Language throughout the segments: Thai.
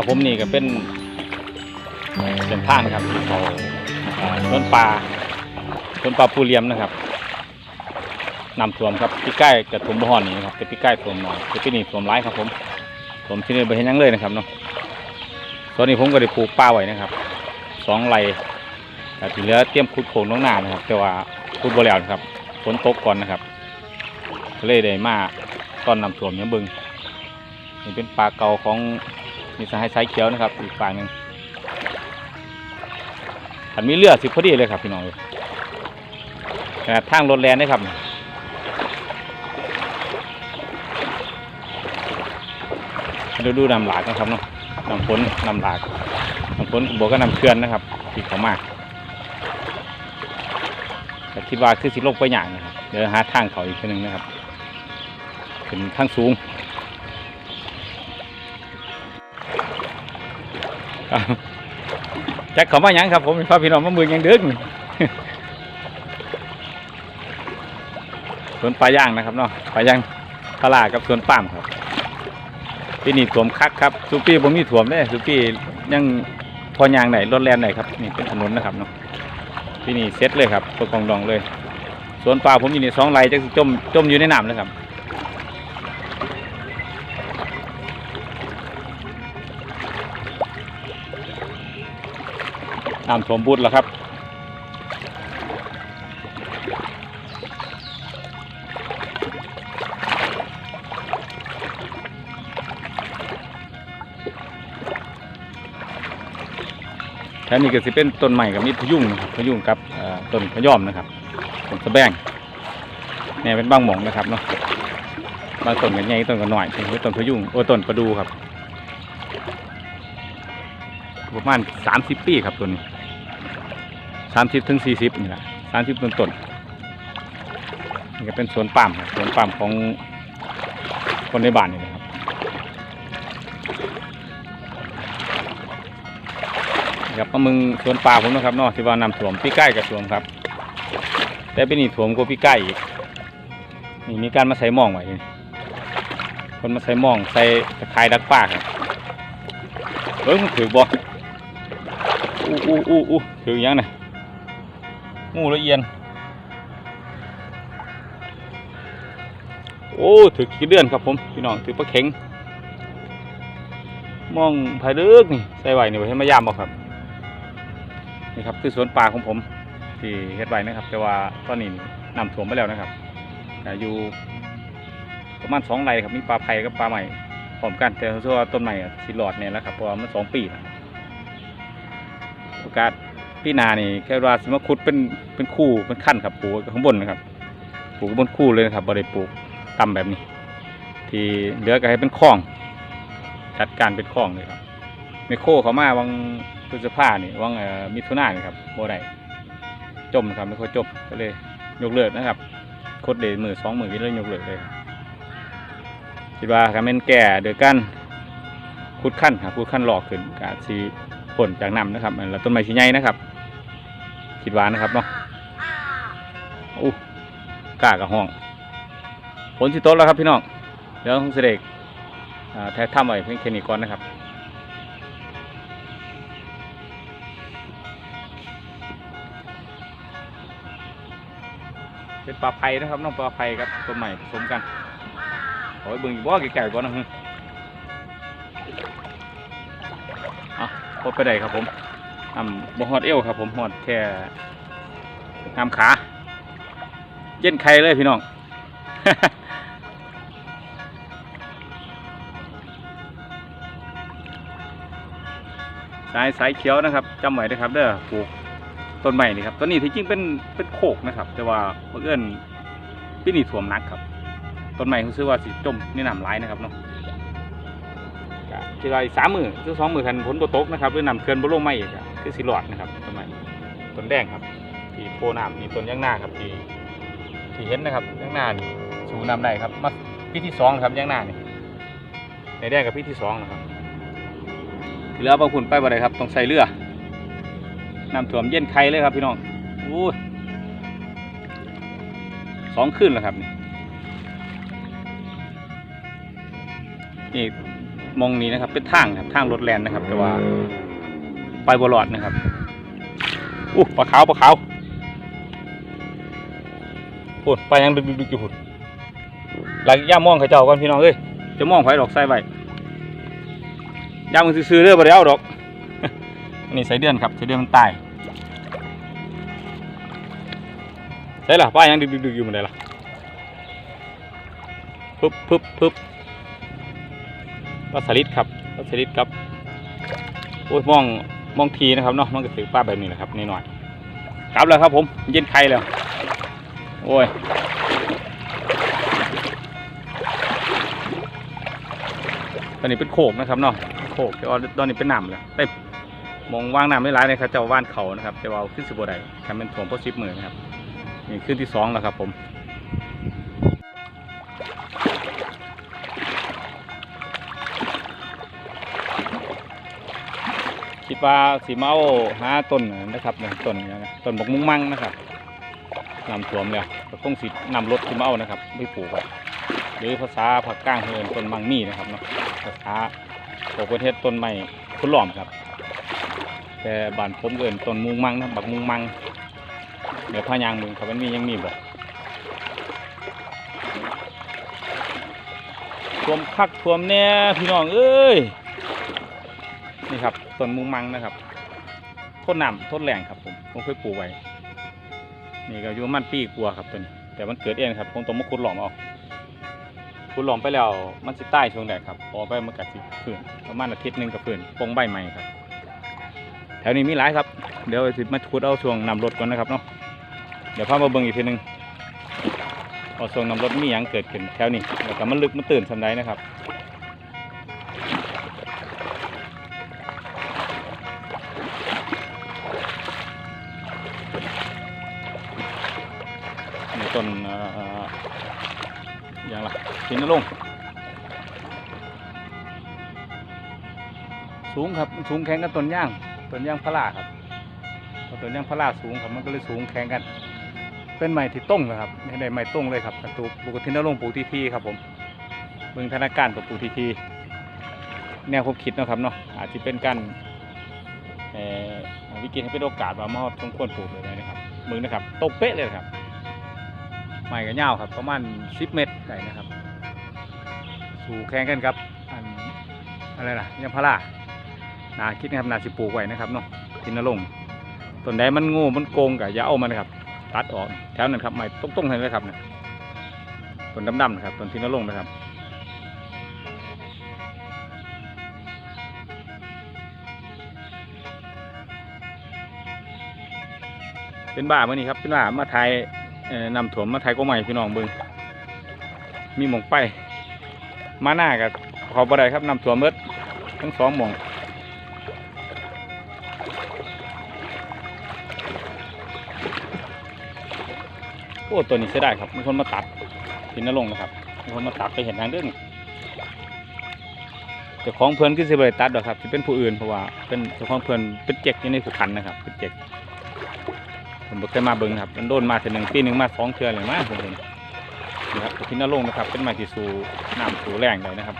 ครับผมนี่ก็เป็นเส้นท่านครับเขาต้นปลาต้นปลาปูเลี้ยมนะครับนำท่วมครับพี่ใกล้กับถมบ่อนนี่นะครับแต่พี่ใกล้ท่วมหน่อยแต่พี่นี่ท่วมร้ายครับผมท่วมที่นี่ไปเห็นยังเลยนะครับเนาะตอนนี้ผมก็ได้ปลูกปลาไว้นะครับสองไร่แต่ที่เหลือเตรียมขุดโขงน้องหน้านะครับ แต่ว่าขุดบ่แล้วนะครับฝนตกก่อนนะครับเลยได้มาตอนนำท่วมยังเบึงนี่เป็นปลาเก่าของ มีสหายสายเขียวนะครับ อีกปลาหนึ่งอันมีเรือสิพอดีเลยครับพี่น้องขนาดทางรถแลนนะครับดูดูนำหลากนะครับเนาะนำฝนนำหลากนำฝนบวกก็นำเขื่อนนะครับที่เขามาแต่คิดว่าคือสิลงไปอย่างนะครับ เดี๋ยวหาทางเขาอีกทีหนึงนะครับ เป็นทางสูง จ็คเขามาหยังครับ ผมพาพี่น้องมามือยังเดึกนี่สวนปลาย่างนะครับเนาะปลาย่างตลาดกับสวนปามครับปีนี้ถ่วมคักครับซูปี้ผมมีถ่วมเลยซูปี้ยังพอยางไหนรถแลนไหนครับนี่เป็นถนนนะครับเนาะปีนี้เซ็ตเลยครับตัวกองดองเลย สวนปลาผมอยู่ในสองไร่จะจมจมอยู่ในน้ำเลยครับ น้ำท่วมบุตรแล้วครับแถวนี้ก็สิเป็นต้นใหม่กับมีพยุงนะครับพยุงกับต้นพยอมนะครับต้นสะแบงเนี่ยเป็นบางหมองนะครับเนาะบางต้นกันใหญ่ต้นกันหน่อยเป็นต้นพยุงโอ้ต้นประดูครับ ประมาณสามสิบปีครับตัวนี้ สามสิบถึงสี่สิบนี่แหละสามสิบต้นต้นนี่ก็เป็นสวนป่ามครับสวนป่ามของคนในบ้านนี่นะครับนี่ครับมามึงสวนปลาผมนะครับนาะที่ว่านำถ่วมพี่ใกล้กับถ่วมครับ แต่เป็นนี่ถ่วมกว่าพี่ใกล้อีกนี่มีการมาใส่หมองไว้คนมาใส่หมองใส่ตะไคร้ดักป้าครับเอ้ยมันถือบ่อู้อู้อู้อู้ถือยังไง งูละเอียน โอ้ถือขี้เดือนครับผมพี่น้องถือปลาเข็ง มองภายลึกนี่ใส่ไหวนี่ไว้ให้มายามบ่ครับนี่ครับคือสวนปลาของผม ที่เฮ็ดไว้นะครับ แต่ว่าตอนนี้นำถ่วมไปแล้วนะครับอยู่ประมาณสองไร่ครับมีปลาไผ่กับปลาใหม่พร้อมกันแต่เชื่ว่าต้นใหม่อะสิหลอดเนี่ยแล้วครับเพราะมันสองปีแล้วโอกาส พี่นานี่แค่ว่าสมมติขุดเป็นเป็นคู่เป็นขั้นครับปลูกข้างบนนะครับปลูกบนคู่เลยนะครับบริปลูกต่ำแบบนี้ ที่เหลือก็ให้เป็นคลอง จัดการเป็นคลองเลยครับไมโครเขามาวังพฤษภานี่วังมิถุนายนนี่ครับโบได้จมนะครับไม่ค่อยจบก็เลยยกเลิกนะครับโคตรเดมือสองมือก็เลยยกเลิกเลยครับคิดว่าการเป็นแก่เดือกันขุดขั้นครับขุดขั้นหลอกขึ้นกาจสีผลจากน้ำนะครับแล้วต้นไม้ชิ้นใหญ่นะครับ คิดว่านะครับเนาะอู้กล้ากับห้องผลสิโต้แล้วครับพี่น้องเดี๋ยวต้องเสด็จอ่าแท้ถ้ำไว้เพียงแค่นี้ก่อนนะครับเป็นปลาไผ่นะครับน้องปลาไผ่ครับต้นใหม่ผสมกันโอ้ยเบิ่งอยู่บ่ไก่ๆก่อนนะฮึอะพบไปได้ครับผม ทำบ่ฮอดเอวครับ ผมฮอดแค่งามขา เย็นไข่เลยพี่น้อง สายสายเขียวนะครับจำไว้นะครับเด้อปลูกต้นใหม่นี่ครับต้นนี้ที่จริงเป็นเป็นโคกนะครับ แต่ว่าเพื่อนพี่นี่ถ่วมนักครับต้นใหม่เขาซื้อว่าสิจมนี่นำร้ายนะครับเนาะก็คือว่าอีกสามมือคือสองมือคันผลบ่ตกนะครับหรือนำเกินบ่ลงไม่อีกอะ คือสิหลอดนะครับต้นใหม่ต้นแดงครับที่โพน้ำนี่ต้นย่างหน้าครับที่ที่เห็นนะครับย่างหน้านี่สูน้ำได้ครับมาพี่ที่สองครับย่างหน้านี่ในแดงกับพี่ที่สองนะครับเรือบางผุนไปบ่ได้ครับต้องใส่เรือน้ำท่วมเย็นไข่เลยครับพี่น้องอู้ยสองขึ้นแล้วครับนี่นี่มองนี้นะครับเป็นทางครับทางรถแลนนะครับ แต่ว่า ไปบรอดนะครับอู้ปลาขาวปลาขาวพูดไปยังดึกดึกๆอยู่พูดหลังย่ามองเขาเจ้าก่อนพี่น้องเอ้ยจะมองไฟดอกใส่ไว้ย่ามมึงซื้อๆเด้อบ่ได้เอาดอกอันนี้ใส่เดือนครับใส่เดือนมันตายใส่ล่ะป้ายังดึกดึกๆอยู่มันได้ล่ะปึ๊บปึ๊บปึ๊บปลาสลิดครับปลาสลิดครับโอ้ยมอง มองทีนะครับเนาะมันก็ถือป้าแบบนี้แหละครับนิดหน่อยกลับแล้วครับผมเย็นไข่แล้วโอ้ยตอนนี้เป็นโขกนะครับเนาะโขกแต่ว่าตอนนี้เป็นหนำแล้วเต็มมองว่างน้ำไม่ร้ายนะครับเจ้าว่านเขานะครับแต่ว่าเอาขึ้นสิบไดทำเป็นถ่วงพอสิบหมื่นนะครับนี่ขึ้นที่สองแล้วครับผม คิดว่าสีเมาหาต้นนะครับเนี่ยต้นเนี่ยนะต้นบกมุ้งมั่งนะครับนำถ่วมแล้วก็คงสินำรถสีเมานะครับไม่ปลูกครับหรือภาษาภาคกลางเฮือนต้นมังมี่นะครับเนาะภาษาของประเทศต้นไม้คุณหลอมครับ แต่บ้านผมเอินต้นมุงมังนะบักมุงมังเดี๋ยวพายางมึงครับมันมียังมีบอกท่วมคักท่วมแน่พี่น้องเอ้ย ต้นมุงมังนะครับทนน้ำทนแรงครับผมผมเคยปลูกไว้นี่ก็อยู่มันปีกลัวครับตัวนี้ แต่มันเกิดเองครับผมต้องมาขุดหลอมเอาขุดหลอมไปแล้วมันสิใต้ช่วงแดดครับออกไปมันกัดสิฝืนประมาณอาทิตย์หนึ่งกับฝืนปงใบใหม่ครับ แถวนี้มีหลายครับ เดี๋ยวสิมาขุดเอาช่วงนำรถก่อนนะครับเนาะเดี๋ยวพามาเบิ่งอีกทีหนึงเอาช่วงนำรถมีหยังเกิดขึ้นแถวนี้แล้วก็มันลึกมันตื่นสำไดนะครับ อย่างละลงสูงครับสูงแข่งกับต้นย่างต้นย่างพาราครับต้นย่างพาราสูงครับมันก็เลยสูงแข่งกัน เป็นไม้ที่ต้งนะครับไม่ได้ไม้ต้งเลยครับตูปลูกทิ้งนรงปลูกทีทีครับผมเมืองธนาการกับปลูกทีทีแนวผมคิดนะครับเนาะอาจจะเป็นการวิกฤตให้เป็นโอกาสว่ามอบสมควรปลูกเลยนะครับมึงนะครับตกเป๊ะเลยครับไม้ก็ยาครับประมาณ10 เมตรได้นะครับ สู่แข่งกันครับอันอะไรล่ะยางพารานาคิดนะครับนาสิปลูกไว้นะครับเนาะทินนรงต้นใดมันงูมันโกงกะอย่าเอามันนะครับ ตัดออกแถวนั้นครับไม่ต้องต้งๆเลยครับเนี่ยต้นดำๆนะครับต้นทินนรงนะครับเป็นบ้ามื่อนี้ครับเป็นบ้ามาไทยนำถ่วมมาไทยก็ใหม่พี่น้องเบิงมีหมองไป มาหน้ากับขอบ่ได้ครับนำถ่วมเมดทั้งสองหมองโอ้ตัวนี้เสียดายครับมีคนมาตัดพินนรงนะครับมีคนมาตัดไปเห็นทางเรื่องเจ้าของเพื่อนคือสิบเลยตัดดอกครับจะเป็นผู้อื่นเพราะว่าเป็นเจ้าของเพื่อนเป็นเจ็กอยู่ในสุขันนะครับเป็นเจ็กผมเคยมาเบิ่งครับมันโดนมาเทีหนึ่งปีหนึ่งมาสองเทือเลยมาผมเห็น นี่ครับพินนรงนะครับ เป็นไม้ที่สูน้ำสูแรงเลยนะครับ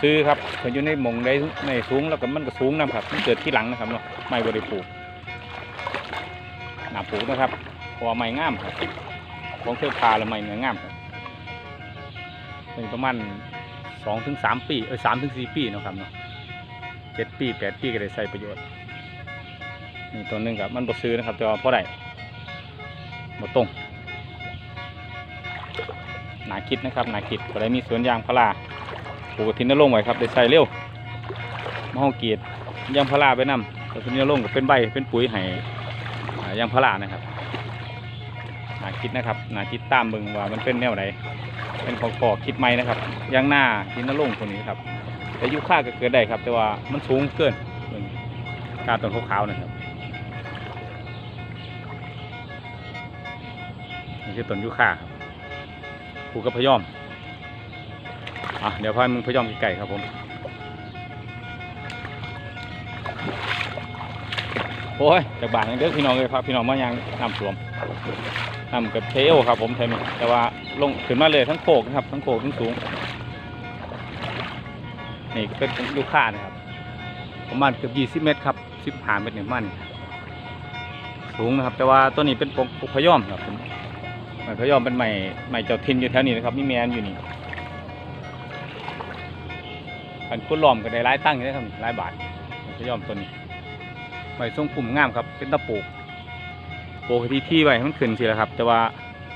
ซื้อครับเพิ่นอยู่ในมงได้ในสูงแล้วก็มันก็สูงนะครับมันเกิดที่หลังนะครับเนาะไม่บริปลูกหนาปลูกนะครับเพราะว่าไม้งามครับของเทือกพาและไม้เนื้องามครับเป็นประมาณสองถึงสามปีเออสามถึงสี่ปีนะครับเนาะเจ็ดปีแปดปีก็ได้ใช้ประโยชน์นี่ตัวหนึงครับมันบ่ซื้อนะครับแต่ว่าเพราะใดบ่ตรง นาคิดนะครับหนาคิดก็ได้มีสวนยางพาราปลูกกระทินนรงค์ไว้ครับได้ใส่เร็วมาห้องกีดยางพาราไปนำกระทินนรงค์ก็เป็นใบเป็นปุ๋ยให้อ่ยางพารานะครับนาคิดนะครับนาคิดตามเบิ่งว่ามันเป็นแนวไหนเป็นของขอคิดไหมนะครับยางหน้าทินนรงค์ตัวนี้ครับแต่ยุค่าก็เกิดได้ครับ แต่ว่ามันสูงเกินการต้นขาวๆนะครับนี่คือต้นยุค่าครับ ปลูกกับพยอมอะเดี๋ยวพามึงพะยอมไก่ครับผมโอ้ยจากบ้านยังเด้อพี่น้องเลยครับพี่น้องมายังน้ำท่วมนำกับเทลครับ ผมเทนี่แต่ว่าลงขึ้นมาเลยทั้งโขกนะครับ ทั้งโขกทั้งสูงนี่เป็นลูกค้านะครับประมาณเกือบยี่สิบเมตรครับสิบห้าเมตรเนี่ยมันสูงนะครับ แต่ว่าตัวนี้เป็นปกปกพยอมครับ ผมไม้พยอมเป็นไม้ไม้เจ้าทินอยู่แถวนี้นะครับมีแมนอยู่นี่อันคุณล้อมก็ได้หลายตั้งอยู่นะครับหลายบาทพยอมตัวนี้ไม้ทรงปุ่มงามครับเป็นตะปูโปกที่ที่ไว้ให้มันขึ้นสิละครับ แต่ว่า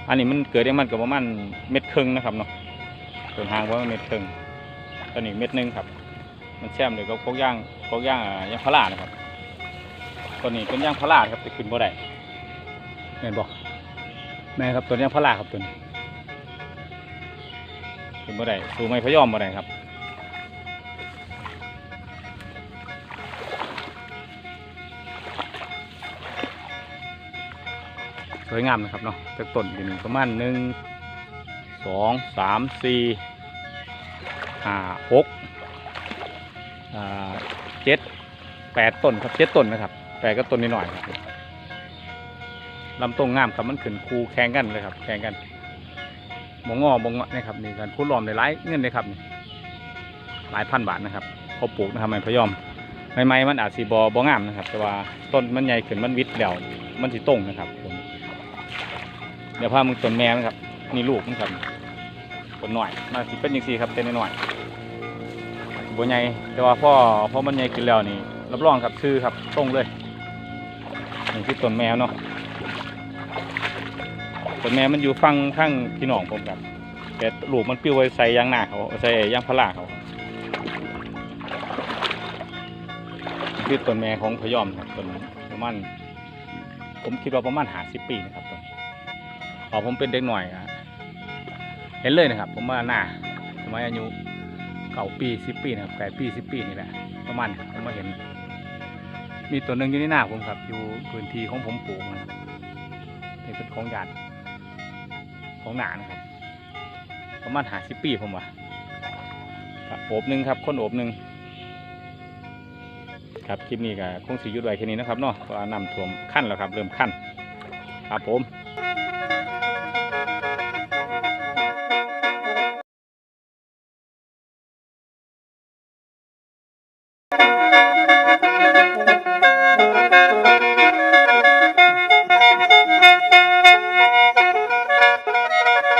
อันนี้มันเกิดได้มันกับประมาณเม็ดครึ่งนะครับเนาะส่วนหางว่าเม็ดครึ่งตัวนี้เม็ดหนึงครับ มันแช่มเลยก็พวกย่างพวกย่างอ่างพารานะครับตัวนี้เป็นย่างพาราครับจะขึ้นบ่ได้แม่นบอก แม่ครับตัวนี้ยางพาครับตัวนี้ขึ้นบ่ได้สูไม่พยอมบ่ได้ครับสวยงามนะครับเนาะจากต้นอยู่นี่ประมาณหนึ่งสองสามสี่ห้าหกเจ็ดแปดต้นครับเจ็ดต้นนะครับแปดก็ต้นนิดหน่อยครับ ลำต้นงามครับมันขึ้นคูแข่งกันเลยครับ แข่งกันบงงอบงงอนะครับนี่การคูดล้อมในหลายเงินเลยครับนี่หลายพันบาทนะครับพอปลูกนะครับไม้พะยอมใหม่ๆมันอาจสีบอบองามนะครับ แต่ว่าต้นมันใหญ่ขึ้นมันวิดแล้วมันสีตรงนะครับผมเดี๋ยวพามึงต้นแม่นะครับนี่ลูกมันครับต้นหน่อยมาสิเป็นยังสีครับเป็นหน่อยบัวใหญ่แต่ว่าพ่อพอมันใหญ่ขึ้นแล้วนี่รับรองครับชื่อครับตรงเลยนี่คือต้นแมวเนาะ ต้นแมวมันอยู่ฟังข้างพี่น้องผมครับแต่ลูกมันปิ้วไว้ใส่ยางหน้าเขาใส่ยางพาราเขานี่คือต้นแม่ของพยอมครับต้นประมาณผมคิดว่าประมาณหาสิบปีนะครับต้นพอผมเป็นเด็กหน่อยอะเห็นเลยนะครับ ผมว่าหน้าสมัยอายุเก่าปีสิบปีนะครับแปดปีสิบปีนี่แหละประมาณนี้ผมมาเห็น มีตัวหนึ่งอยู่ในหน้าผมครับ อยู่พื้นที่ของผมปลูกนะนี่เป็นของญาติ ของหนานะครับ ประมาณหาสิบปีผมว่าโอบหนึ่งครับคนโอบหนึ่งครับคลิปนี้ก็คงสิยุดไว้แค่นี้นะครับเนาะเพราะน้ำท่วมขั้นแล้วครับ เริ่มขั้นครับผม